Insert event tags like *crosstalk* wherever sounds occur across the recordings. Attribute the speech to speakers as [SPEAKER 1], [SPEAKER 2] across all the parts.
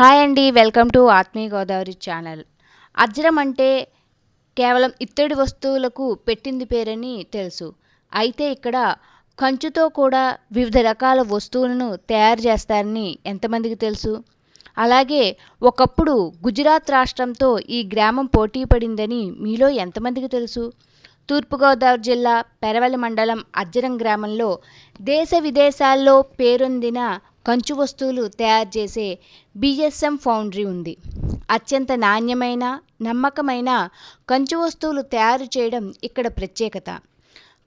[SPEAKER 1] Hi అండి welcome to ఆత్మీయ Godavari channel. అజ్రం అంటే కేవలం ఇత్తడి వస్తువులకు పెట్టింది పేరని తెలుసు. అయితే ఇక్కడ కంచుతో కూడా వివిధ రకాల వస్తువులను తయారు చేస్తారని ఎంతమందికి తెలుసు? అలాగే ఒకప్పుడు గుజరాత్ రాష్ట్రంతో ఈ గ్రామం పోటీ పడిందని మీలో ఎంతమందికి తెలుసు? తూర్పుగోదావరి జిల్లా పెరవలి మండలం అజ్జరం గ్రామంలో దేశ విదేశాల్లో పేరొందిన కంచు వస్తువులు తయారు చేసే బిఎస్ఎం ఫౌండరీ ఉంది. అత్యంత నాణ్యమైన నమ్మకమైన కంచు వస్తువులు తయారు చేయడం ఇక్కడ ప్రత్యేకత.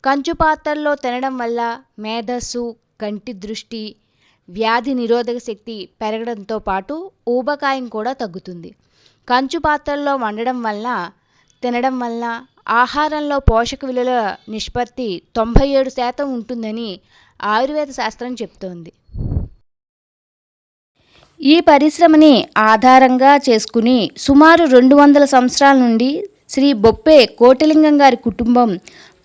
[SPEAKER 1] కంచు పాత్రల్లో తినడం వల్ల మేధస్సు కంటి దృష్టి వ్యాధి నిరోధక శక్తి పెరగడంతో పాటు ఊబకాయం కూడా తగ్గుతుంది. కంచు పాత్రల్లో వండడం వల్ల తినడం వల్ల ఆహారంలో పోషక విలువల నిష్పత్తి తొంభై ఏడు శాతం ఉంటుందని ఆయుర్వేద శాస్త్రం చెప్తోంది. ఈ పరిశ్రమని ఆధారంగా చేసుకుని సుమారు రెండు వందల సంవత్సరాల నుండి శ్రీ బొప్పే కోటిలింగం గారి కుటుంబం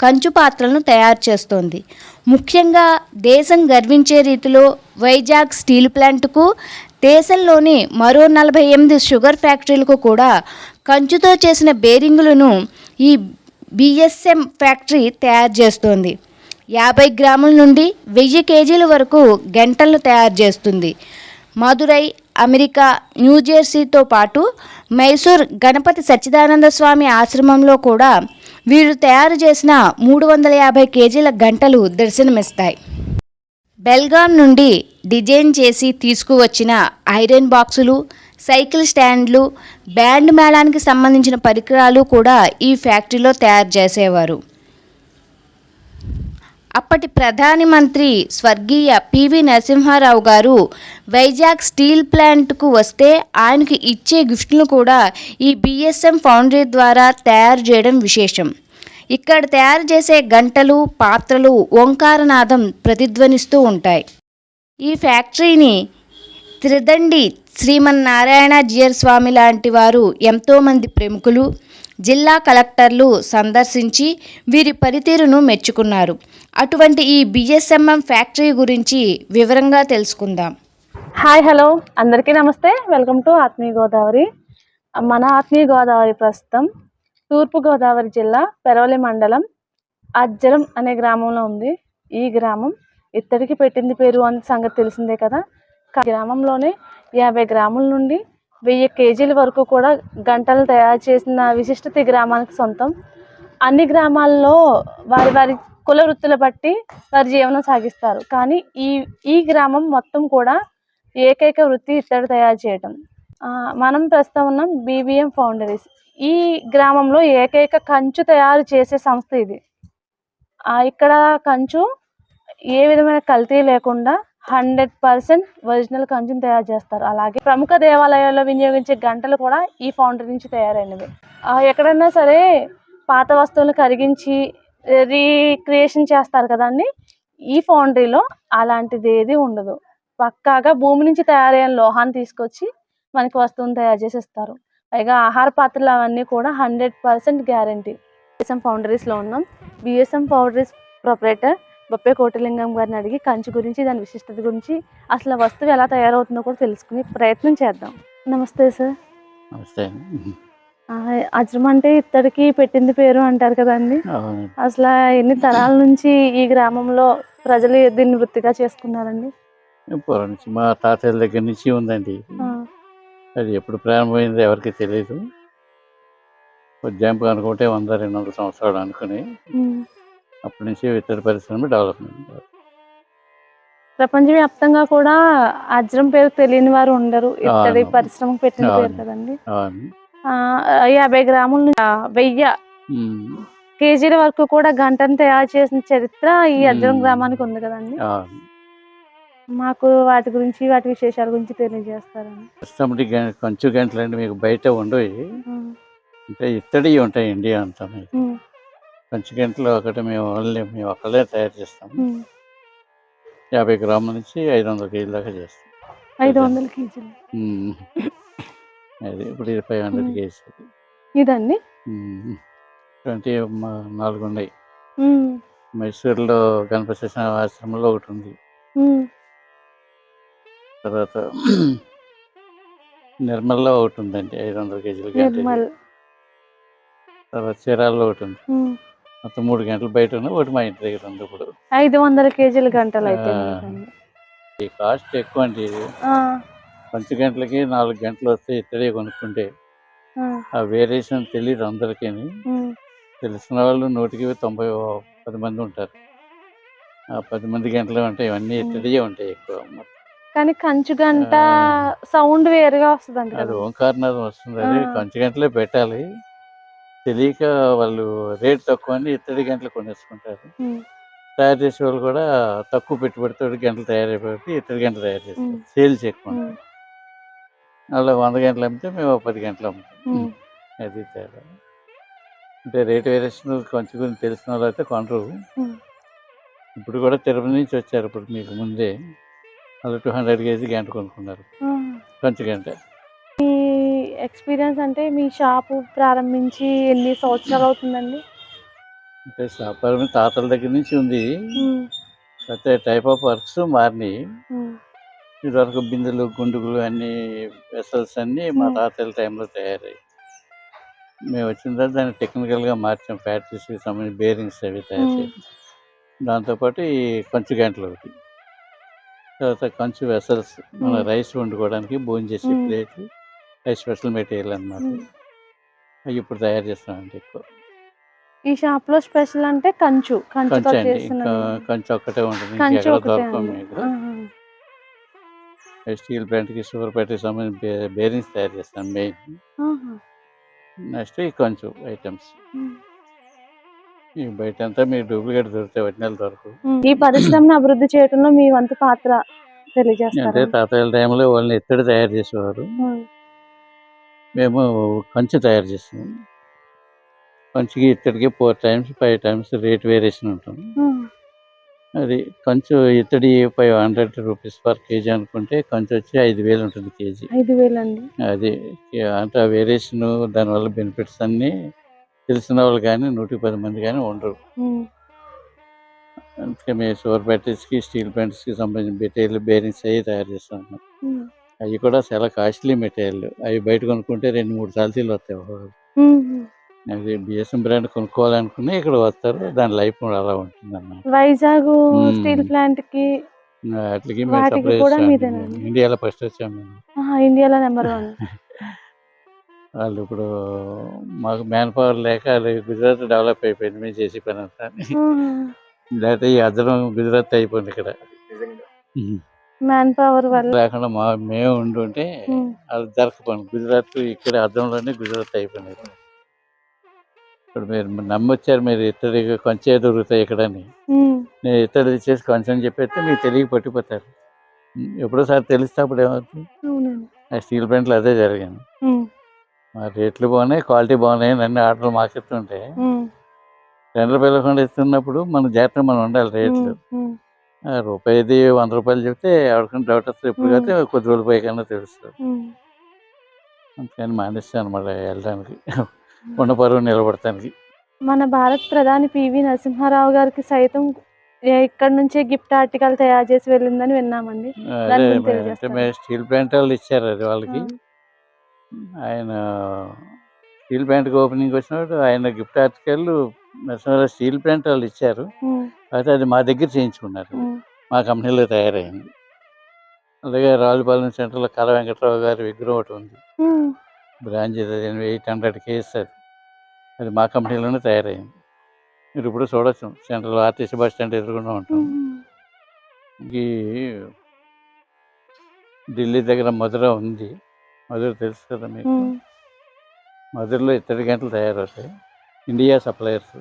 [SPEAKER 1] కంచు పాత్రలను తయారు చేస్తోంది. ముఖ్యంగా దేశం గర్వించే రీతిలో వైజాగ్ స్టీల్ ప్లాంట్కు దేశంలోని మరో నలభై ఎనిమిది షుగర్ ఫ్యాక్టరీలకు కూడా కంచుతో చేసిన బేరింగులను ఈ బిఎస్ఎం ఫ్యాక్టరీ తయారు చేస్తోంది. యాభై గ్రాముల నుండి వెయ్యి కేజీల వరకు గంటలను తయారు చేస్తుంది. మదురై అమెరికా న్యూజెర్సీతో పాటు మైసూర్ గణపతి సచ్చిదానంద స్వామి ఆశ్రమంలో కూడా వీరు తయారు చేసిన మూడు వందల యాభై కేజీల గంటలు దర్శనమిస్తాయి. బెల్గాం నుండి డిజైన్ చేసి తీసుకువచ్చిన ఐరన్ బాక్సులు సైకిల్ స్టాండ్లు బ్యాండ్ మేళానికి సంబంధించిన పరికరాలు కూడా ఈ ఫ్యాక్టరీలో తయారు చేసేవారు. అప్పటి ప్రధాని మంత్రి స్వర్గీయ పివి నరసింహారావు గారు వైజాగ్ స్టీల్ ప్లాంట్కు వస్తే ఆయనకి ఇచ్చే గిఫ్ట్ను కూడా ఈ బిఎస్ఎం ఫౌండరీ ద్వారా తయారు చేయడం విశేషం. ఇక్కడ తయారు చేసే గంటలు పాత్రలు ఓంకారనాదం ప్రతిధ్వనిస్తూ ఉంటాయి. ఈ ఫ్యాక్టరీని త్రిదండి శ్రీమన్నారాయణ జియర్ స్వామి లాంటి వారు ఎంతోమంది ప్రముఖులు జిల్లా కలెక్టర్లు సందర్శించి వీరి పనితీరును మెచ్చుకున్నారు. అటువంటి ఈ బిఎస్ఎంఎం ఫ్యాక్టరీ గురించి వివరంగా తెలుసుకుందాం.
[SPEAKER 2] Hi hello. అందరికీ నమస్తే. వెల్కమ్ టు ఆత్మీయ గోదావరి. మన ఆత్మీయ గోదావరి ప్రస్తుతం తూర్పుగోదావరి జిల్లా పెరవలి మండలం అజ్జరం అనే గ్రామంలో ఉంది. ఈ గ్రామం ఇత్తడికి పెట్టింది పేరు అని సంగతి తెలిసిందే కదా. గ్రామంలోనే యాభై గ్రాముల నుండి వెయ్యి కేజీల వరకు కూడా గంటలు తయారు చేసిన విశిష్టత గ్రామానికి సొంతం. అన్ని గ్రామాల్లో వారి వారి కుల వృత్తుల బట్టి వారి జీవనం సాగిస్తారు. కానీ ఈ ఈ గ్రామం మొత్తం కూడా ఏకైక వృత్తి ఇత్తడి తయారు చేయటం. మనం ప్రస్తుతం ఉన్నాం బీబీఎం ఫౌండరీస్. ఈ గ్రామంలో ఏకైక కంచు తయారు చేసే సంస్థ ఇది. ఇక్కడ కంచు ఏ విధమైన కల్తీ లేకుండా హండ్రెడ్ పర్సెంట్ ఒరిజినల్ కంచును తయారు చేస్తారు. అలాగే ప్రముఖ దేవాలయాల్లో వినియోగించే గంటలు కూడా ఈ ఫౌండరీ నుంచి తయారైనవి. ఎక్కడన్నా ఎక్కడైనా సరే పాత వస్తువులను కరిగించి రీక్రియేషన్ చేస్తారు కదండి ఈ ఫౌండరీలో అలాంటిది ఏది ఉండదు. పక్కాగా భూమి నుంచి తయారైన లోహాన్ని తీసుకొచ్చి మనకి వస్తువుని తయారు చేసి ఇస్తారు పైగా ఆహార పాత్రలు అవన్నీ కూడా హండ్రెడ్ పర్సెంట్ గ్యారంటీ. బిఎస్ఎం ఫౌండరీస్లో ఉన్నాం. BSM foundries proprietor Boppe Kotilingam గారిని అడిగి కంచు గురించి దాని విశిష్టత గురించి అసలు వస్తువు ఎలా తయారవుతుందో కూడా తెలుసుకునే ప్రయత్నం చేద్దాం. నమస్తే సార్.
[SPEAKER 3] నమస్తే.
[SPEAKER 2] అజ్రం అంటే ఇత్తడికి పెట్టింది పేరు అంటారు కదండి. అసలు ఎన్ని తరాల నుంచి ఈ గ్రామంలో ప్రజలు దీన్ని వృత్తిగా చేసుకున్నారండి?
[SPEAKER 3] నుంచి మా తాతయ్యల దగ్గర నుంచి ఉందండి. అది ఎప్పుడు ప్రారంభమైందో ఎవరికి తెలియదు ఉజ్జాయింపు అనుకుంటే వంద రెండు వందల సంవత్సరాలు అనుకుని. అప్పటి నుంచి ఇతర పరిశ్రమ డెవలప్మెంట్
[SPEAKER 2] ప్రపంచవ్యాప్తంగా కూడా అజ్రం పేరు తెలియని వారు ఉండరు. ఇత్తడి
[SPEAKER 3] అవును.
[SPEAKER 2] పరిశ్రమకు పెట్టిన పేరు. కదండి. యాభై గ్రాముల నుంచి వెయ్యి కేజీల వరకు కూడా గంటను తయారు చేసిన చరిత్ర ఈ అజ్రం. గ్రామానికి ఉంది కదండి. మాకు వాటి గురించి వాటి విశేషాల గురించి తెలియజేస్తారండి.
[SPEAKER 3] కస్టమర్ కంచు గంటలు మీకు బయట ఉండవు. అంటే ఇత్తడి ఉంటాయి ఇండియా అంతా మీకు
[SPEAKER 2] ఉమ్,
[SPEAKER 3] కంచు గంటలు ఒకటి మేము ఓన్లీ మేము ఒకళ్ళే తయారు చేస్తాం. యాభై గ్రాముల నుంచి ఐదు వందల కేజీల దాకా చేస్తాం.
[SPEAKER 2] ఐదు వందల కేజీలు.
[SPEAKER 3] అది ఇప్పుడు ఇది ఫైవ్ హండ్రెడ్. కేజీ
[SPEAKER 2] ఇదండి?
[SPEAKER 3] ట్వంటీ నాలుగు ఉన్నాయి మైసూర్లో గణపతి ఆశ్రమంలో ఒకటి ఉంది. తర్వాత నిర్మల్లో ఒకటి ఉందండి ఐదు వందల కేజీల తర్వాత చీరాల్లో ఒకటి ఉంది. మొత్తం మూడు గంటలు బయట ఉంది ఒకటి మా ఇంటి దగ్గర ఉంది ఇప్పుడు.
[SPEAKER 2] ఐదు వందల కేజీల గంటలు అయితే.
[SPEAKER 3] ఈ కాస్ట్ ఎక్కువ అండి పంచ గంటలకి నాలుగు గంటలు వస్తే ఇత్తడి కొనుక్కుంటే.
[SPEAKER 2] ఆ,
[SPEAKER 3] వేరియేషన్ తెలియదు అందరికీ తెలిసిన వాళ్ళు నూటికి తొంభై పది మంది ఉంటారు. ఆ పది మంది గంటలు అంటే ఇవన్నీ ఇత్తడియే ఉంటాయి ఎక్కువ
[SPEAKER 2] కానీ కంచు గంట. సౌండ్ వేరుగా వస్తుంది
[SPEAKER 3] అది ఓంకారనాథం వస్తుంది. అది. కొంచెం గంటలే పెట్టాలి. తెలియక వాళ్ళు రేట్ తక్కువ అని ఇత్తడి గంటలు కొనేసుకుంటారు. తయారు చేసే వాళ్ళు కూడా తక్కువ పెట్టుబడితో గంటలు తయారైపోయి ఇత్తడి గంటలు తయారు చేస్తారు. ఎక్కువ ఉంటాయి. అలా వంద గంటలు అమ్మితే మేము పది గంటలు అమ్ముతాం. అది తేడా. అంటే రేట్ వేరియేషన్ కొంచెం కొంచెం తెలిసిన వాళ్ళు అయితే కొనరు. ఇప్పుడు కూడా తిరుపతి నుంచి వచ్చారు ఇప్పుడు మీకు ముందే. వాళ్ళు టూ హండ్రెడ్ కేజీ గంట కొనుక్కున్నారు. కొంచెం గంట.
[SPEAKER 2] ఎక్స్పీరియన్స్ అంటే మీ షాపు ప్రారంభించి ఎన్ని సంవత్సరాలు అవుతుందండి?
[SPEAKER 3] అంటే వ్యాపారం తాతల దగ్గర నుంచి ఉంది. అయితే టైప్ ఆఫ్ వర్క్స్ మారినాయి. ఇదివరకు బిందెలు గుండుగులు అన్ని వెసల్స్ అన్నీ మా. తాతల టైంలో తయారయ్యాయి. మేము వచ్చిన తర్వాత దాన్ని టెక్నికల్గా మార్చాం. ఫ్యాక్టరీస్కి సంబంధించి బేరింగ్స్ అవి తయారు. చేసి. దాంతోపాటు ఈ కంచు గంటలు ఒకటి. తర్వాత కంచు వెసల్స్ మన. రైస్ వండుకోవడానికి భోజనం చేసే. ప్లేట్లు స్పెషల్ మెటీరియల్ అన్నమాట. అవి ఇప్పుడు తయారు చేస్తామండి ఎక్కువ
[SPEAKER 2] ఈ షాప్లో స్పెషల్ అంటే కంచు
[SPEAKER 3] కంచు అండి కంచు ఒక్కటే ఉంటుంది
[SPEAKER 2] కంచు.
[SPEAKER 3] మీకు
[SPEAKER 2] ఆహా.
[SPEAKER 3] స్టీల్ షుగర్ ప్యాట్కి సంబంధించి బే- బేరింగ్స్ తయారు చేస్తాం మెయిన్. నెక్స్ట్ ఈ కొంచెం ఐటమ్స్. ఈ బయట అంతా మీకు డూప్లికేట్ దొరుకుతాయి ఒరిజినల్ దొరకవు
[SPEAKER 2] ఉమ్. ఈ పరిశ్రమను అభివృద్ధి చేయడంలో మీ వంతు పాత్ర
[SPEAKER 3] అంటే
[SPEAKER 2] తెలియజేస్తారా
[SPEAKER 3] తాతయ్యల టైంలో వాళ్ళని ఎత్తడి తయారు చేసేవారు. మేము కంచు తయారు చేస్తాం కంచుకి ఇత్తడికి four times five times rate variation ఉంటుంది. అది కంచు ఇత్తడి five hundred rupees per KG అనుకుంటే కంచు వచ్చి ఐదు వేలు ఉంటుంది కేజీ
[SPEAKER 2] ఐదు వేలండి
[SPEAKER 3] అది అంటే ఆ వేరియేషన్ దానివల్ల బెనిఫిట్స్ అన్నీ తెలిసిన వాళ్ళు కానీ నూటికి పది మంది కానీ ఉండరు. అందుకే మేము షుగర్ బ్యాటరీస్కి స్టీల్ ప్లాంట్స్కి సంబంధించిన మెటీరియల్ బేరింగ్స్ అవి తయారు చేస్తాం. అవి కూడా చాలా కాస్ట్లీ మెటీరియల్. అవి బయట కొనుక్కుంటే రెండు మూడు సార్లు వస్తాయి. అది బిఎస్ఎం బ్రాండ్ కొనుక్కోవాలనుకుని ఇక్కడ వస్తారు. దాని లైఫ్ కూడా అలా ఉంటుంది అన్నమాట
[SPEAKER 2] వైజాగ్. స్టీల్
[SPEAKER 3] ప్లాంట్కి
[SPEAKER 2] మీదేనా?
[SPEAKER 3] ఇండియాలో ఫస్ట్ వచ్చాము
[SPEAKER 2] ఇండియాలో నెంబర్ వన్ *laughs*
[SPEAKER 3] వాళ్ళు ఇప్పుడు మాకు మ్యాన్ పవర్ లేక గుజరాత్ డెవలప్ అయిపోయింది. మేము చేసే పని అంతా. లేకపోతే ఈ అద్దరం గుజరాత్ అయిపోయింది ఇక్కడ.
[SPEAKER 2] మ్యాన్ పవర్ వల్ల.
[SPEAKER 3] లేకుండా మా మేము ఉండుంటే
[SPEAKER 2] ఉమ్.
[SPEAKER 3] అది జరగకపోయింది. గుజరాత్ ఇక్కడ అద్దంలోనే గుజరాత్ అయిపోయింది. ఇప్పుడు మీరు నమ్మొచ్చారు మీరు ఇత్తడి కొంచెం దొరుకుతాయి ఇక్కడని
[SPEAKER 2] ఉమ్.
[SPEAKER 3] నేను ఇత్తడి చేసి కొంచెం చెప్పేస్తే మీకు తెలియ పట్టిపోతారు. ఎప్పుడోసారి తెలిస్తే అప్పుడు ఏమవుతుంది? ఆ స్టీల్ ప్లాంట్లు అదే జరిగింది.
[SPEAKER 2] ఉమ్.
[SPEAKER 3] మా రేట్లు బాగున్నాయి క్వాలిటీ బాగున్నాయి అని అన్ని ఆర్డర్లు మాకు ఇస్తుంటే రూపాయలు ఇవ్వకుండా ఇస్తున్నప్పుడు మన జాగ్రత్త మనం ఉండాలి రేట్లు. రూపాయిది వంద రూపాయలు చెప్తే ఎవరికైనా డౌట్ వస్తుంది ఎప్పుడు. అయితే కొద్ది రోజులు పోయికన్నా తెలుస్తుంది. అందుకని మానేస్తాను అనమాట వెళ్ళడానికి. ఉన్న పరువు నిలబడటానికి
[SPEAKER 2] మన భారత ప్రధాని పివి నరసింహారావు గారికి సైతం ఇక్కడ నుంచే గిఫ్ట్ ఆర్టికల్ తయారు చేసి వెళ్ళిందని విన్నామండి.
[SPEAKER 3] స్టీల్ ప్లాంట్ వాళ్ళు ఇచ్చారు అది వాళ్ళకి. ఆయన స్టీల్ ప్లాంట్కి ఓపెనింగ్ వచ్చినప్పుడు ఆయన gift article Narasimha Rao steel plant వాళ్ళు ఇచ్చారు. అయితే అది మా దగ్గర చేయించుకున్నారు. మా కంపెనీలో తయారైంది. అలాగే రావులపాలెం సెంటర్లో కళ వెంకట్రావు గారి విగ్రహం ఒకటి ఉంది. బ్రాంచ్ ఎయిట్ హండ్రెడ్ కేజీస్ అది. అది మా కంపెనీలోనే తయారైంది. మీరు ఇప్పుడు చూడొచ్చు. సెంట్రల్ ఆర్టీసీ బస్ స్టాండ్ ఎదురుకుండా ఉంటాం. ఈ ఢిల్లీ దగ్గర మధుర ఉంది. మధుర తెలుసు కదా మీకు. మధురలో ఇత్తడి గంటలు తయారవుతాయి. India suppliers.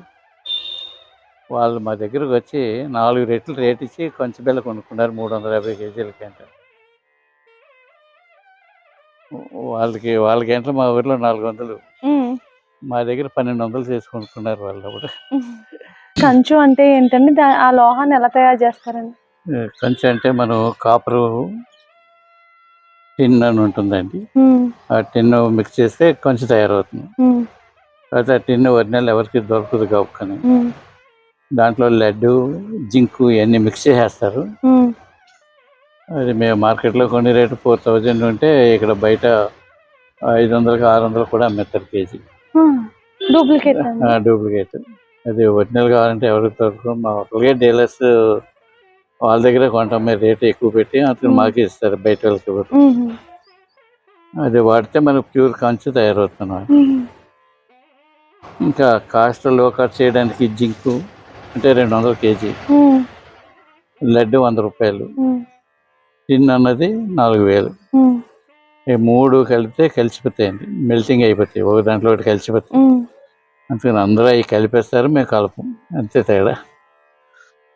[SPEAKER 3] వాళ్ళు మా దగ్గరకు వచ్చి నాలుగు రెట్లు రేట్ ఇచ్చి కొంచెం బెల్ల కొనుక్కున్నారు మూడు వందల యాభై కేజీల గంట. వాళ్ళకి వాళ్ళ గంటలు మా ఊర్లో నాలుగు వందలు. మా దగ్గర పన్నెండు వందలు చేసి కొనుక్కున్నారు వాళ్ళు కూడా.
[SPEAKER 2] కంచు అంటే ఏంటండి? ఆ లోహాన్ని ఎలా తయారు చేస్తారండి?
[SPEAKER 3] కొంచెం అంటే మనం కాపరు టిన్ అని ఉంటుందండి. ఆ టిన్ మిక్స్ చేస్తే కొంచెం తయారవుతుంది. ఆ టిన్ ఒరిజినల్ ఎవరికి దొరకదు కాబట్టి. దాంట్లో లడ్డు జింకు ఇవన్నీ మిక్స్ చేసేస్తారు. అది మేము మార్కెట్లో కొన్ని రేటు ఫోర్ థౌజండ్ ఉంటే ఇక్కడ బయట ఐదు వందలకు ఆరు వందలు కూడా అమ్మేస్తారు కేజీ
[SPEAKER 2] డూప్లికేట్
[SPEAKER 3] డూప్లికేట్ అది ఒరిజినల్ కావాలంటే ఎవరికి దొరకదు మా ఒకరికే డీలర్స్ వాళ్ళ దగ్గర కొంటాం మీరు రేట్ ఎక్కువ పెట్టి అతను. మాకు ఇస్తారు బయట వాళ్ళకి. అది వాడితే మనకు ప్యూర్ కంచు తయారవుతున్నాం. ఇంకా కాస్ట్లో కట్ చేయడానికి జింకు అంటే రెండు వందల కేజీ. లడ్డు వంద రూపాయలు. టిన్ అన్నది నాలుగు వేలు. ఈ మూడు కలిపితే కలిసిపోతాయండి మెల్టింగ్ అయిపోతాయి ఒక దాంట్లో ఒకటి కలిసిపోతాయి. అందుకని అందరూ అవి కలిపేస్తారు మేము కలపం అంతే తేడా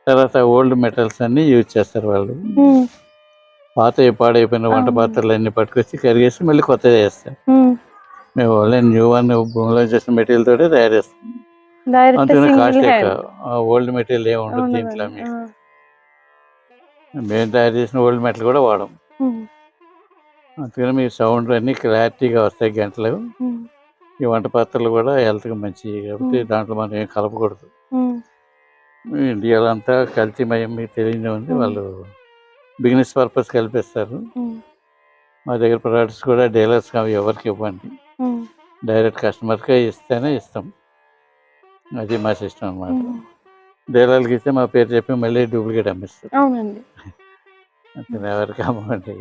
[SPEAKER 3] తర్వాత ఓల్డ్ మెటల్స్ అన్నీ యూజ్ చేస్తారు వాళ్ళు. పాత పాడైపోయిన వంట. పాత్రలు అన్ని పట్టుకొచ్చి కరిగేసి మళ్ళీ కొత్తగా చేస్తారు
[SPEAKER 2] మ్మ్.
[SPEAKER 3] ఓన్లీ న్యూ వన్ భూమిలో చేసిన మెటీరియల్ తోటే తయారు చేస్తాం.
[SPEAKER 2] సింగిల్
[SPEAKER 3] కాస్ట్ ఓల్డ్ మెటీరియల్ ఏమి ఉండదు దీంట్లో మీకు. మేము తయారు చేసిన ఓల్డ్ మెటల్ కూడా వాడం. అందుకని మీ సౌండ్ అన్ని క్లారిటీగా వస్తాయి గంటలు ఈ వంట పాత్రలు కూడా హెల్త్కి మంచివి కాబట్టి. దాంట్లో మనం ఏం కలపకూడదు. ఇండియాలో అంతా కల్తీమయం మీకు తెలియదే ఉంది. వాళ్ళు బిజినెస్ పర్పస్ కలిపేస్తారు. మా దగ్గర ప్రొడక్ట్స్ కూడా డీలర్స్ అవి ఎవరికి ఇవ్వండి. డైరెక్ట్ కస్టమర్కే ఇస్తేనే ఇస్తాం. అది మా సిస్టమ్ అన్నమాట. డీలర్కి ఇస్తే మా పేరు చెప్పి మళ్ళీ డూప్లికేట్ అమ్మిస్తారు.
[SPEAKER 2] అవునండి.
[SPEAKER 3] అతను ఎవరికి అమ్మండి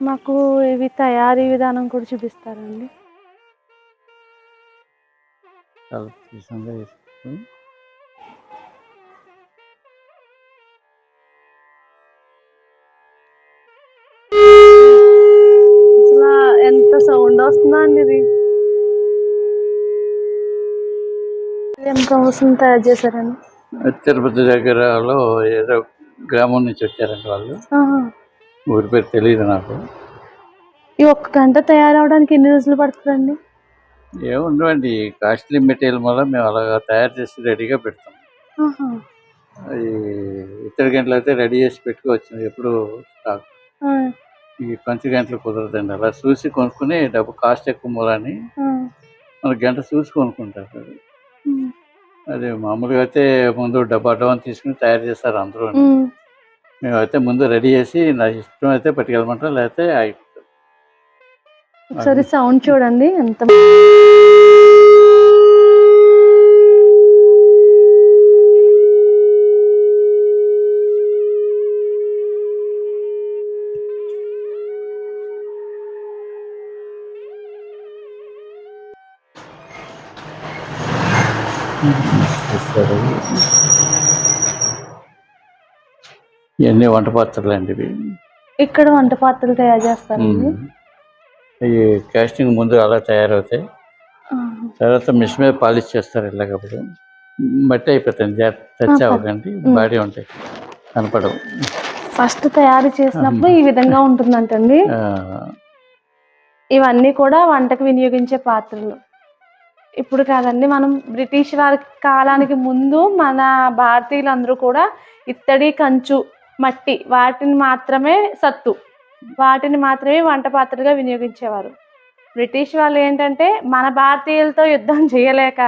[SPEAKER 2] మాకు ఇవి తయారీ విధానం కూడా చూపిస్తారండి. సౌండ్ వస్తుందో అండి ఇది? తయారు చేశారండి?
[SPEAKER 3] తిరుపతి దగ్గరలో ఏదో గ్రామం నుంచి వచ్చారండి వాళ్ళు. ఊరి పేరు తెలియదు నాకు.
[SPEAKER 2] ఈ ఒక్క గంట తయారవడానికి ఎన్ని రోజులు పడుతుందండి?
[SPEAKER 3] ఏముండవండి కాస్ట్లీ మెటీరియల్ వల్ల మేము అలాగా తయారు చేసి రెడీగా పెడతాం. ఈ ఇతర గంటలు అయితే రెడీ చేసి పెట్టుకోవచ్చు ఎప్పుడు స్టాక్. ఈ పంచి గంటలు కుదరదండి అలా చూసి కొనుక్కుని డబ్బు కాస్ట్ ఎక్కువ మూలని. మన గంట చూసి కొనుక్కుంటారు. అది మామూలుగా అయితే ముందు డబ్బు అడ్వాన్స్ తీసుకుని తయారు చేస్తారు అందరూ
[SPEAKER 2] ఉమ్.
[SPEAKER 3] మేము అయితే ముందు రెడీ చేసి నా ఇష్టం అయితే పట్టుకెళ్ళమంటాం లేకపోతే అయిపోతుంది
[SPEAKER 2] ఒకసారి సౌండ్ చూడండి ఎంత
[SPEAKER 3] ఇస్తారు ఇవన్నీ వంట పాత్రలు అండి ఇవి?
[SPEAKER 2] ఇక్కడ వంట పాత్రలు తయారు చేస్తారండి.
[SPEAKER 3] ఉమ్. ఈ కాస్టింగ్ ముందు అలా తయారవుతాయి. తర్వాత మిషన్ మీద పాలిష్ చేస్తారు ఇలాగప్పుడు. మట్టి అయిపోతుంది. టచ్. అవ్వకండి. బాడీ ఉంటాయి. కనపడవు.
[SPEAKER 2] ఫస్ట్ తయారు చేసినప్పుడు ఈ విధంగా ఉంటుందంటండి. ఇవన్నీ కూడా వంటకు వినియోగించే పాత్రలు. ఇప్పుడు కాదండి మనం బ్రిటిష్ వారి కాలానికి ముందు మన భారతీయులందరూ కూడా ఇత్తడి కంచు మట్టి వాటిని మాత్రమే సత్తు. వాటిని మాత్రమే వంట పాత్రలుగా వినియోగించేవారు. బ్రిటిష్ వాళ్ళు ఏంటంటే మన భారతీయులతో యుద్ధం చేయలేక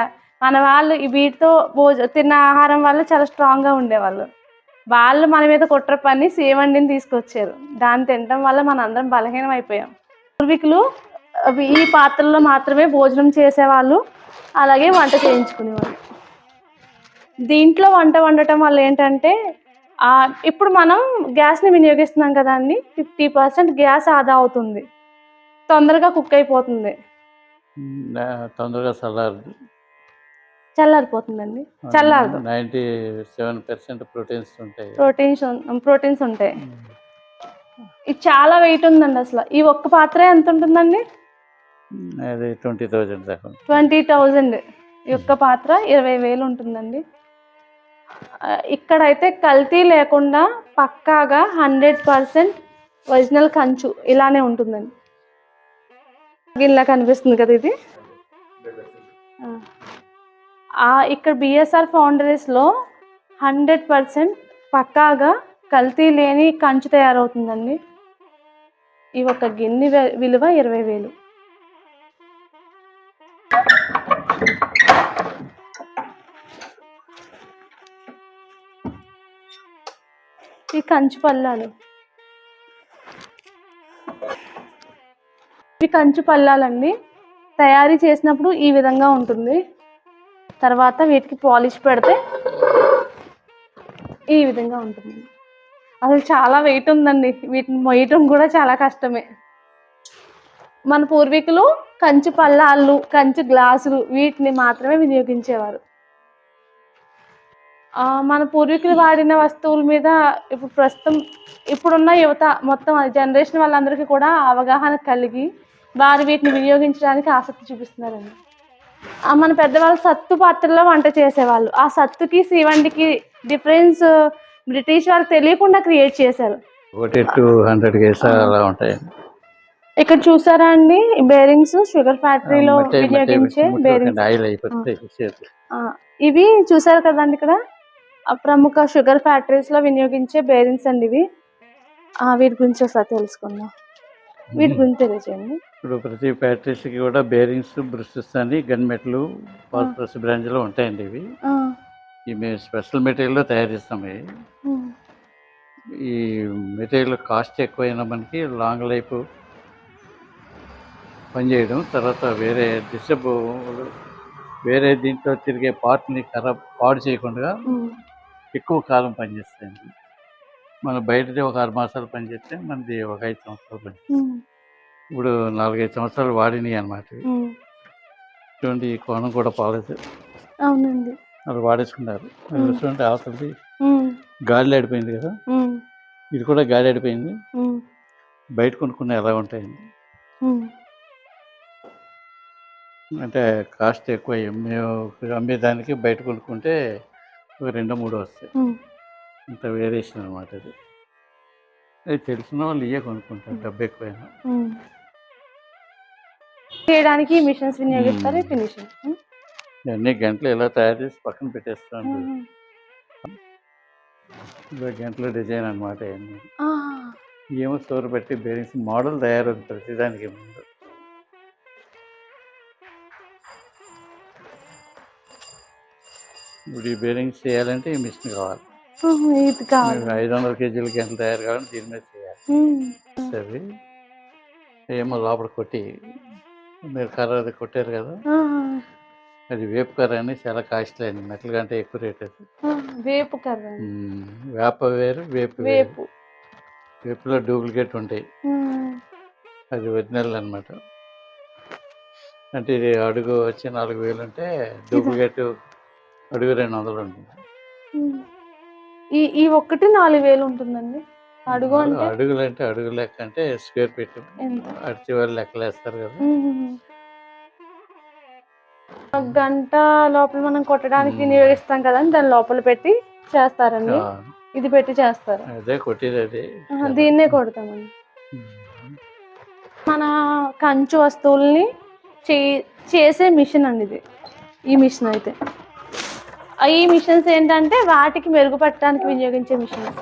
[SPEAKER 2] మన వాళ్ళు ఈ వీటితో భోజ తిన్న ఆహారం వల్ల చాలా స్ట్రాంగ్గా ఉండేవాళ్ళు. వాళ్ళు మన మీద కుట్ర పని సేవండిని తీసుకొచ్చారు. దాన్ని తినడం వల్ల మన అందరం బలహీనం అయిపోయాం పూర్వీకులు అవి ఈ పాత్రల్లో మాత్రమే భోజనం చేసేవాళ్ళు. అలాగే వంట చేయించుకునేవాళ్ళు. దీంట్లో వంట వండటం వల్ల ఏంటంటే ఇప్పుడు మనం గ్యాస్ని వినియోగిస్తున్నాం కదండి ఫిఫ్టీ పర్సెంట్ గ్యాస్ ఆదా అవుతుంది. తొందరగా కుక్ అయిపోతుంది.
[SPEAKER 3] తొందరగా చల్లారదు
[SPEAKER 2] చల్లారిపోతుందండి. చల్లారదు.
[SPEAKER 3] నైంటీ సెవెన్ పర్సెంట్ ప్రోటీన్స్ ఉంటాయి.
[SPEAKER 2] ప్రోటీన్స్ ప్రోటీన్స్ ఉంటాయి. ఇది చాలా వెయిట్ ఉందండి అసలు. ఈ ఒక్క పాత్ర ఎంత ఉంటుందండి?
[SPEAKER 3] అది ట్వంటీ థౌజండ్ దాకా.
[SPEAKER 2] ట్వంటీ థౌజండ్ ఈ ఒక్క పాత్ర ఇరవై వేలు ఉంటుందండి. ఇక్కడైతే కల్తీ లేకుండా పక్కాగా హండ్రెడ్ పర్సెంట్ ఒరిజినల్ కంచు ఇలానే ఉంటుందండి. ఇలా కనిపిస్తుంది కదా ఇది? ఇక్కడ బిఎస్ఆర్ ఫౌండరీస్లో హండ్రెడ్ పర్సెంట్ పక్కాగా కల్తీ లేని కంచు తయారవుతుందండి. ఈ ఒక గిన్నె విలువ ఇరవై వేలు. ఈ కంచు పల్లాలు ఇవి కంచు పల్లాలండి తయారీ చేసినప్పుడు ఈ విధంగా ఉంటుంది. తర్వాత వీటికి పాలిష్ పెడితే ఈ విధంగా ఉంటుంది. అసలు చాలా వెయిట్ ఉందండి. వీటిని మొయ్యటం కూడా చాలా కష్టమే. మన పూర్వీకులు కంచు పల్లాళ్ళు కంచు గ్లాసులు వీటిని మాత్రమే వినియోగించేవారు. మన పూర్వీకులు వాడిన వస్తువుల మీద ఇప్పుడు ప్రస్తుతం ఇప్పుడున్న యువత మొత్తం జనరేషన్ వాళ్ళందరికీ కూడా అవగాహన కలిగి వారు వీటిని వినియోగించడానికి ఆసక్తి చూపిస్తున్నారండి. మన పెద్దవాళ్ళు సత్తు పాత్రలో వంట చేసేవాళ్ళు. ఆ సత్తుకి శివండికి డిఫరెన్స్ బ్రిటిష్ వారికి తెలియకుండా క్రియేట్ చేశారు.
[SPEAKER 3] ఒకటి టూ హండ్రెడ్ కేసా అలా ఉంటాయి
[SPEAKER 2] ఇక్కడ చూసారా అండి? బేరింగ్స్ షుగర్ ఫ్యాక్టరీలో వినియోగించే బేరింగ్స్ ఇవి చూసారు కదండి ఇక్కడ? ప్రముఖ షుగర్ ఫ్యాక్టరీస్లో వినియోగించే బేరింగ్స్ అండి ఇవి. వీటి గురించి ఒకసారి తెలుసుకుందాం. వీటి గురించి తెలియజేయండి.
[SPEAKER 3] ఇప్పుడు ప్రతి ఫ్యాక్టరీస్కి కూడా బేరింగ్స్ బ్రషెస్ అని గన్ మెట్లు ఫాస్ఫరస్ బ్రాంచ్లో ఉంటాయండి ఇవి. ఇవి మేము స్పెషల్ మెటీరియల్లో తయారు చేస్తాం ఇవి. ఈ మెటీరియల్ కాస్ట్ ఎక్కువైనా మనకి లాంగ్ లైఫ్ పనిచేయడం తర్వాత వేరే డిస్టర్బ్ వేరే దీంట్లో తిరిగే పార్ట్ని ఖరాబ్ పాడు చేయకుండా ఎక్కువ కాలం పనిచేస్తాయండి మన బయటది ఒక ఆరు మాసాలు పనిచేస్తే మనది ఒక ఐదు సంవత్సరాలు పని ఇప్పుడు నాలుగైదు సంవత్సరాలు వాడినాయి అనమాట ఈ కోణం కూడా పాలేదు
[SPEAKER 2] అవునండి.
[SPEAKER 3] వాడేసుకున్నారు అది
[SPEAKER 2] మ్మ్.
[SPEAKER 3] చూడండి అవతలది గాలి ఆడిపోయింది కదా. ఇది కూడా గాలి ఆడిపోయింది. బయట కొనుక్కున్న ఎలా ఉంటాయండి? అంటే కాస్ట్ ఎక్కువ మేము అమ్మేదానికి బయట కొనుక్కుంటే ఒక రెండో మూడో వస్తాయి. ఇంత వేరియేషన్ అనమాట అది. అది తెలిసిన వాళ్ళు ఇవే కొనుక్కుంటారు డబ్బు ఎక్కువైనా.
[SPEAKER 2] చేయడానికి మిషన్స్ వినియోగిస్తారు. ఫినిషింగ్
[SPEAKER 3] ఇవన్నీ గంటలు ఎలా తయారు చేసి పక్కన పెట్టేస్తాను ఇవి గంటల డిజైన్ అనమాట ఇవన్నీ. ఏమో స్టోర్ పెట్టి బేరింగ్స్ మోడల్ తయారవుతుంది ప్రతిదానికి ముందు. ఇప్పుడు ఈ బేరింగ్స్ చేయాలంటే ఈ మిషన్ కావాలి.
[SPEAKER 2] ఇది కావాలి
[SPEAKER 3] మీకు ఐదు వందల కేజీల గంటలు తయారు కావాలంటే దీని మీద చేయాలి. అవి ఏమో లోపల కొట్టి మీరు కర్ర అది కొట్టారు కదా. అది వేపు కర్ర అని చాలా కాస్ట్లీ అండి మెటల్ కంటే ఎక్కువ రేట్ అది.
[SPEAKER 2] వేపు కర్ర.
[SPEAKER 3] వేప వేరు వేపు
[SPEAKER 2] వేపు.
[SPEAKER 3] వేపులో డూప్లికేట్ ఉంటాయి. అది ఒరిజినల్ అన్నమాట. అంటే ఇది అడుగు వచ్చి నాలుగు వేలు ఉంటే డూప్లికేట్ అడుగు రెండు వందలు ఉంటుంది.
[SPEAKER 2] ఈ ఈ ఒక్కటి నాలుగు వేలు ఉంటుందండి. అడుగు అంటే?
[SPEAKER 3] అడుగులు అంటే అడుగు లెక్క అంటే స్క్వేర్ ఫీట్ అడిచి వాళ్ళు లెక్కలు వేస్తారు కదా.
[SPEAKER 2] గంట లోపల మనం కొట్టడానికి. వినియోగిస్తాం కదండి దాని లోపల పెట్టి చేస్తారండి. ఇది పెట్టి చేస్తారు.
[SPEAKER 3] అదే కొట్టేది అదే.
[SPEAKER 2] దీన్నే కొడతామండి. మన కంచు వస్తువుల్ని చే చేసే మిషన్ అండి ఇది. ఈ మిషన్ అయితే. ఈ మిషన్స్ ఏంటంటే వాటికి మెరుగుపడటానికి వినియోగించే మిషన్స్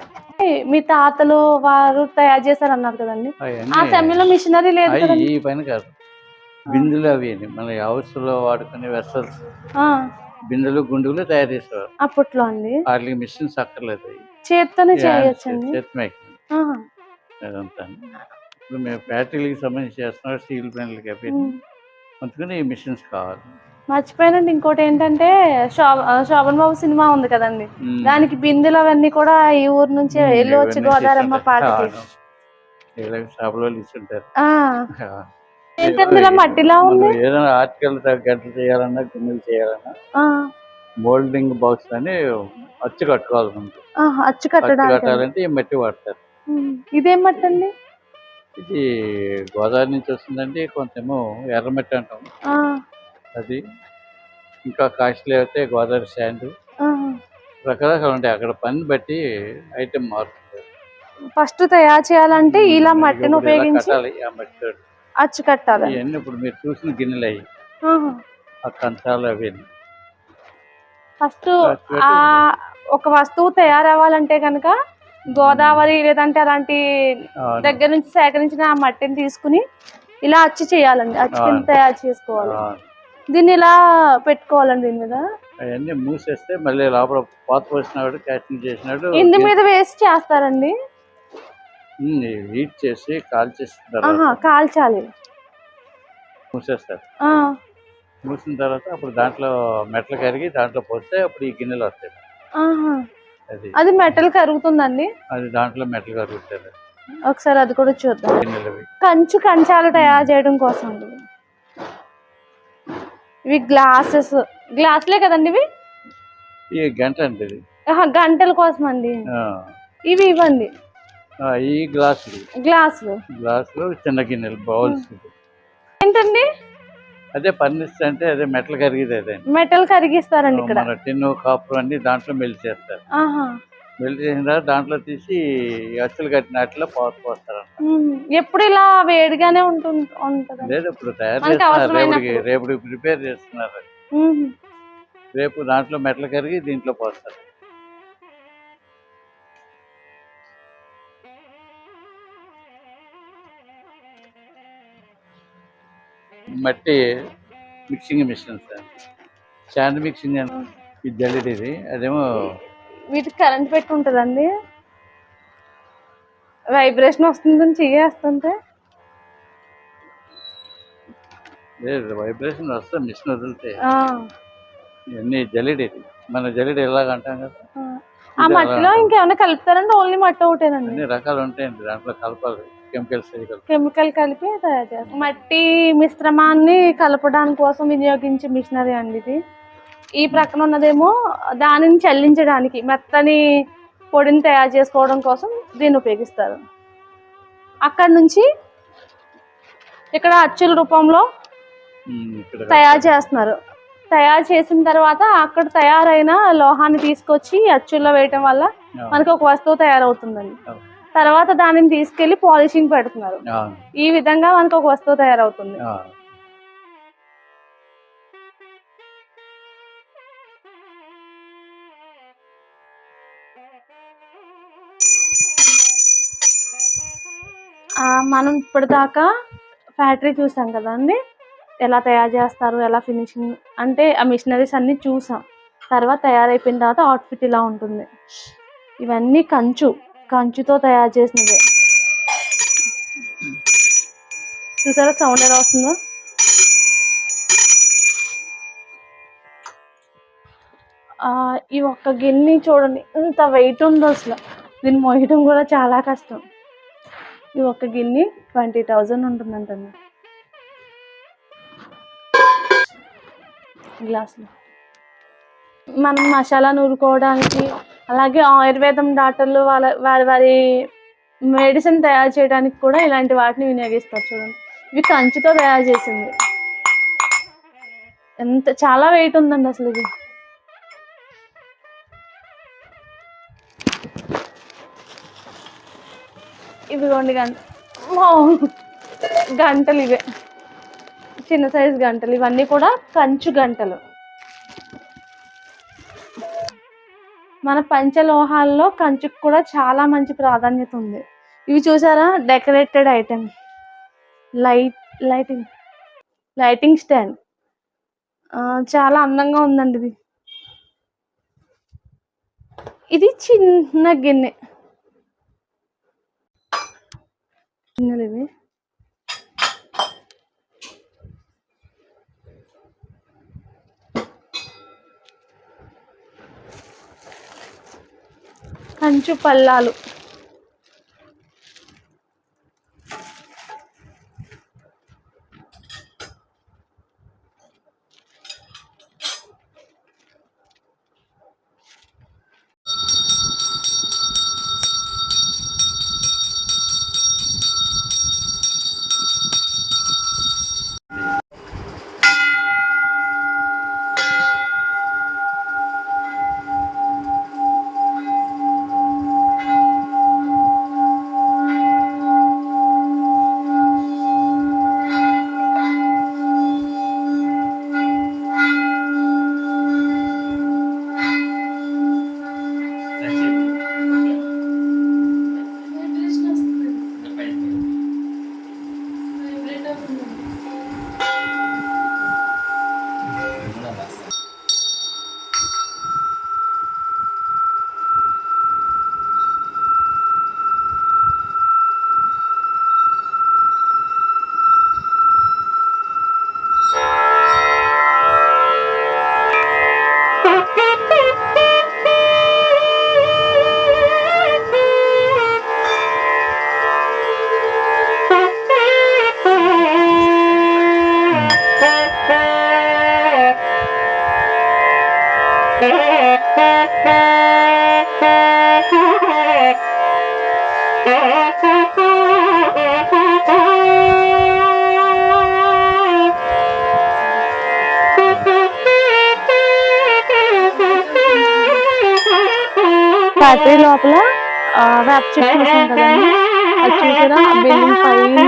[SPEAKER 2] మీ తాతలు వారు తయారు చేశారు అన్నారు కదండి ఆ సమయంలో మిషనరీ లేదు కదండి.
[SPEAKER 3] ఈ పని కాదు. బిందులు అవి మన హౌస్లో వాడుకునే వెసల్స్
[SPEAKER 2] ఆ,
[SPEAKER 3] బిందెలు గుండులు తయారు చేసేవారు.
[SPEAKER 2] అప్పట్లో అండి.
[SPEAKER 3] వాటికి మిషన్స్ అక్కర్లేదు.
[SPEAKER 2] చేత్తోనే చేయొచ్చండి.
[SPEAKER 3] చేతి మేకింగ్.
[SPEAKER 2] ఆహా.
[SPEAKER 3] అదంతా ఇప్పుడు మేము ఫ్యాక్టరీలకు సంబంధించి చేస్తున్నాం స్టీల్ ప్లాంట్లకి అవి
[SPEAKER 2] ఉమ్.
[SPEAKER 3] అందుకని ఈ మిషన్స్ కావాలి.
[SPEAKER 2] మర్చిపోయానండి. ఇంకోటి ఏంటంటే శోభన్ బాబు సినిమా ఉంది కదండి. దానికి బిందెలు అవన్నీ కూడా ఈ ఊరు నుంచి వెళ్ళి వచ్చి గోదారమ్మ. పాటకి. ఇలా మట్టిలా ఉంది?
[SPEAKER 3] ఏదైనా ఆర్టికల్ గంటలు చేయాలన్నా గిన్నెలు చేయాలన్నా మోల్డింగ్ బాక్స్ అని అచ్చు కట్టుకోవాలి
[SPEAKER 2] అచ్చు కట్టడానికి.
[SPEAKER 3] ఈ మట్టి వాడతారు.
[SPEAKER 2] ఇదేం మట్టి అండి?
[SPEAKER 3] ఇది గోదావరి నుంచి వస్తుందండి కొంచెము ఎర్రమట్టి అంటాం.
[SPEAKER 2] ఆ,
[SPEAKER 3] అది. ఇంకా కాస్ట్లీ అయితే గోదావరి శాండ్. రకరకాలు ఉంటాయి. అక్కడ పని బట్టి ఐటెం మారుతుంది.
[SPEAKER 2] ఫస్ట్ తయారు చేయాలంటే ఇలా మట్టిని
[SPEAKER 3] ఇప్పుడు ఇలా
[SPEAKER 2] ఉపయోగించి
[SPEAKER 3] కట్టాలి. ఆ మట్టి
[SPEAKER 2] అచ్చు కట్టాలి.
[SPEAKER 3] ఇవన్నీ ఇప్పుడు మీరు చూసిన గిన్నెలు అయ్యి. ఆ కంచాలు అవి.
[SPEAKER 2] ఫస్ట్ ఆ ఒక వస్తువు తయారవ్వాలంటే కనుక గోదావరి లేదంటే అలాంటి దగ్గర నుంచి సేకరించిన ఆ మట్టిని తీసుకుని ఇలా అచ్చు చేయాలండి. అచ్చు కింద. తయారు చేసుకోవాలి. దీన్ని ఇలా పెట్టుకోవాలండి దీని మీద?
[SPEAKER 3] అవన్నీ మూసేస్తే మళ్ళీ లోపల పాత పోసినాడు క్యాస్టింగ్ చేసినాడు.
[SPEAKER 2] ఇందు మీద వేసి చేస్తారండి?
[SPEAKER 3] హీట్ చేసి కాల్ చేసిన
[SPEAKER 2] ఆహా
[SPEAKER 3] తర్వాత
[SPEAKER 2] కాల్చాలి.
[SPEAKER 3] మూసేస్తారు. మూసిన తర్వాత అప్పుడు దాంట్లో మెట్లు కరిగి దాంట్లో పోస్తే అప్పుడు ఈ గిన్నెలు వస్తాయి. అది.
[SPEAKER 2] అది మెటల్ కరుగుతుందండి?
[SPEAKER 3] అది దాంట్లో మెట్లు కరుగుతారు
[SPEAKER 2] ఒకసారి అది కూడా చూద్దాం. కంచు కంచాలు తయారు చేయడం కోసం ఇవి. గ్లాసెస్. గ్లాసులే కదండి ఇవి?
[SPEAKER 3] ఈ గంట
[SPEAKER 2] ఆహా, గంటల కోసం అండి. ఇవి ఇవ్వండి.
[SPEAKER 3] ఈ గ్లాసులు.
[SPEAKER 2] గ్లాసులు.
[SPEAKER 3] గ్లాసులు చిన్న గిన్నెలు బౌల్స్.
[SPEAKER 2] ఏంటండి?
[SPEAKER 3] అదే పర్నిస్ అంటే అదే మెట్లు కరిగితే అదే
[SPEAKER 2] మెటల్ కరిగిస్తారండి ఇక్కడ.
[SPEAKER 3] మన టిన్ను కాపర్ అన్ని దాంట్లో మెల్ట్ చేస్తారు
[SPEAKER 2] ఆహా.
[SPEAKER 3] మెల్ట్ చేసిన తర్వాత దాంట్లో తీసి అచ్చులు కట్టిన అట్లా పవర్ పోస్తారు.
[SPEAKER 2] ఎప్పుడు ఇలా వేడిగానే ఉంటుంది
[SPEAKER 3] లేదు ఇప్పుడు తయారు చేస్తున్నారు. రేపటికి రేపటికి ప్రిపేర్ చేస్తున్నారు. రేపు దాంట్లో మెట్లు కరిగి దీంట్లో పోస్తారు. మట్టి mixing machine sir. Sand mixing అని ఇది జల్లెడ ఇది. అదేమో
[SPEAKER 2] వీటికి కరెంట్ పెట్టి ఉంటుందండి వైబ్రేషన్ వస్తుందని చెయ్యేస్తుంటే.
[SPEAKER 3] వైబ్రేషన్ వస్తే మిషన్ వదిలితే
[SPEAKER 2] ఆ,
[SPEAKER 3] ఇవన్నీ జల్లెడ ఇది. మన జల్లెడ ఎలాగ అంటాం కదా.
[SPEAKER 2] ఆ. మట్టిలో ఇంకేమైనా కలుపుతారండి ఓన్లీ మట్టి ఒకటేనండి.
[SPEAKER 3] అన్ని రకాలు ఉంటాయండి. దాంట్లో కలపాలి. కెమికల్స్
[SPEAKER 2] కెమికల్ కలిపి తయారు చేస్తారు మట్టి మిశ్రమాన్ని కలపడానికి కోసం వినియోగించే మిషనరీ అండి ఇది. ఈ ప్రక్కన ఉన్నదేమో దానిని చల్లించడానికి మెత్తని పొడిని తయారు చేసుకోవడం కోసం దీన్ని ఉపయోగిస్తారు. అక్కడ నుంచి ఇక్కడ అచ్చుల రూపంలో తయారు చేస్తున్నారు. తయారు చేసిన తర్వాత అక్కడ తయారైన లోహాన్ని తీసుకొచ్చి అచ్చుల్లో వేయటం వల్ల మనకి ఒక వస్తువు తయారవుతుందండి. తర్వాత దానిని తీసుకెళ్ళి పాలిషింగ్ పెడుతున్నారు. ఈ విధంగా మనకు ఒక వస్తువు తయారవుతుంది. మనం ఇప్పటిదాకా ఫ్యాక్టరీ చూసాం కదండి ఎలా తయారు చేస్తారు ఎలా ఫినిషింగ్ అంటే ఆ మిషనరీస్ అన్ని చూసాం. తర్వాత తయారైపోయిన తర్వాత అవుట్ఫిట్ ఇలా ఉంటుంది. ఇవన్నీ కంచు కంచుతో తయారు చేసినవే. చూసారా సౌండ్ ఎలా వస్తుందో? ఈ ఒక్క గిన్నె చూడండి ఇంత వెయిట్ ఉంది అసలు. దీన్ని మోయటం కూడా చాలా కష్టం. ఈ ఒక్క గిన్నె ట్వంటీ థౌజండ్ ఉంటుందంటండి గ్లాసులు. మనం మసాలా నూరుకోవడానికి అలాగే ఆయుర్వేదం డాక్టర్లు వాళ్ళ వారి వారి మెడిసిన్ తయారు చేయడానికి కూడా ఇలాంటి వాటిని వినియోగిస్తారు చూడండి. ఇవి కంచుతో తయారు చేసింది. ఎంత చాలా వెయిట్ ఉందండి అసలు ఇది. ఇవిగోండి గంట గంటలు ఇవే. చిన్న సైజు గంటలు. ఇవన్నీ కూడా కంచు గంటలు. మన పంచలోహాల్లో కంచుకు కూడా చాలా మంచి ప్రాధాన్యత ఉంది. ఇవి చూసారా? Decorated item. Light lighting. Lighting stand. చాలా అందంగా ఉందండి ఇది. ఇది చిన్న గిన్నె. గిన్నెలు ఇవి. కంచు పల్లాలు. లోపల వేప చెట్టు చూసారా? బిల్డింగ్ పైన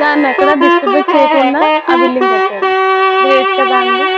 [SPEAKER 2] దాన్ని ఎక్కడ డిస్ట్రిబ్యూట్ చేయకుండా ఆ బిల్డింగ్ కట్టారు.